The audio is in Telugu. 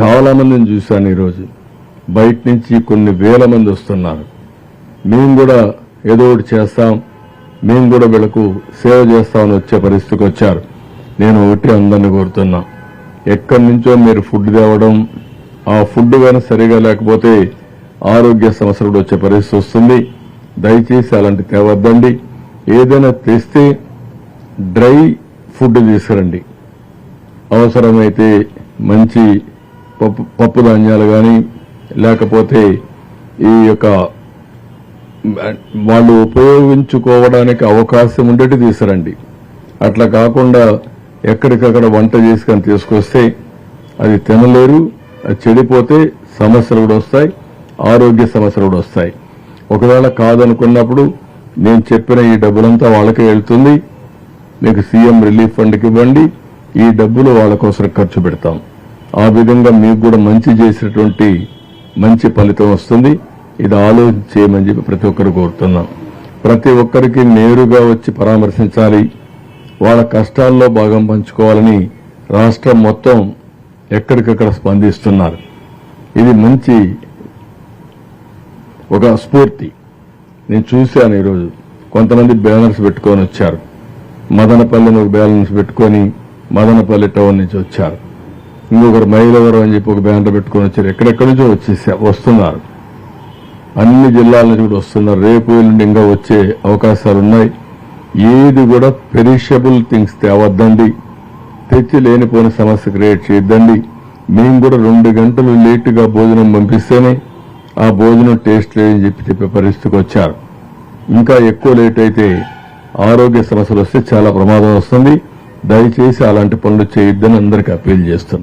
చాలా మందిని చూశాను ఈరోజు. బయట నుంచి కొన్ని వేల మంది వస్తున్నారు. మేము కూడా ఏదో ఒకటి చేస్తాం మేము కూడా వీళ్ళకు సేవ చేస్తామని వచ్చే పరిస్థితికి వచ్చారు. నేను ఒకటి అందరిని కోరుతున్నా. ఎక్కడి నుంచో మీరు ఫుడ్ తేవడం ఆ ఫుడ్ కానీ సరిగా లేకపోతే ఆరోగ్య సమస్యలు కూడా వచ్చే పరిస్థితి వస్తుంది. దయచేసి అలాంటి తేవద్దండి. ఏదైనా తెస్తే డ్రై ఫుడ్ తీసుకురండి. అవసరమైతే మంచి పప్పు పప్పు ధాన్యాలు కానీ లేకపోతే ఈ యొక్క వాళ్ళు ఉపయోగించుకోవడానికి అవకాశం ఉండేటి తీసురండి. అట్లా కాకుండా ఎక్కడికక్కడ వంట చేసుకొని తీసుకొస్తే అది తినలేరు అది చెడిపోతే సమస్యలు కూడా వస్తాయి ఆరోగ్య సమస్యలు కూడా వస్తాయి. ఒకవేళ కాదనుకున్నప్పుడు నేను చెప్పిన ఈ డబ్బులంతా వాళ్ళకే వెళ్తుంది మీకు సీఎం రిలీఫ్ ఫండ్కి ఇవ్వండి ఈ డబ్బులు వాళ్ళ కోసం ఖర్చు పెడతాం. ఆ విధంగా మీకు కూడా మంచి చేసినటువంటి మంచి ఫలితం వస్తుంది. ఇది ఆలోచించేయమని చెప్పి ప్రతి ఒక్కరు కోరుతున్నాం. ప్రతి ఒక్కరికి నేరుగా వచ్చి పరామర్శించాలి. వాళ్ళ కష్టాల్లో భాగం పంచుకోవాలని రాష్ట్రం మొత్తం ఎక్కడికక్కడ స్పందిస్తున్నారు. ఇది మంచి ఒక స్ఫూర్తి. నేను చూశాను ఈరోజు. కొంతమంది బ్యానర్స్ పెట్టుకొని వచ్చారు. మదనపల్లిని ఒక బ్యాలెన్స్ పెట్టుకొని మదనపల్లి టౌన్ నుంచి వచ్చారు. ఇంకొకరు మైలవరం అని చెప్పి ఒక బ్యానర్ పెట్టుకొని వచ్చారు. ఎక్కడెక్కడి నుంచో వచ్చేసా వస్తున్నారు. అన్ని జిల్లాల నుంచి కూడా వస్తున్నారు. రేపు ఎల్లుండి ఇంకా వచ్చే అవకాశాలు ఉన్నాయి. ఏది కూడా పెరిషబుల్ థింగ్స్ తేవద్దండి. తెచ్చి లేనిపోని సమస్య క్రియేట్ చేయొద్దండి. మేము కూడా రెండు గంటలు లేటుగా భోజనం పంపిస్తేనే ఆ భోజనం టేస్ట్ లేదని చెప్పి చెప్పే పరిస్థితికి వచ్చారు. ఇంకా ఎక్కువ లేట్ అయితే ఆరోగ్య సమస్యలు వస్తే చాలా ప్రమాదం వస్తుంది. దయచేసి అలాంటి పనులు చేయొద్దని అందరికీ అప్పీల్ చేస్తున్నాం.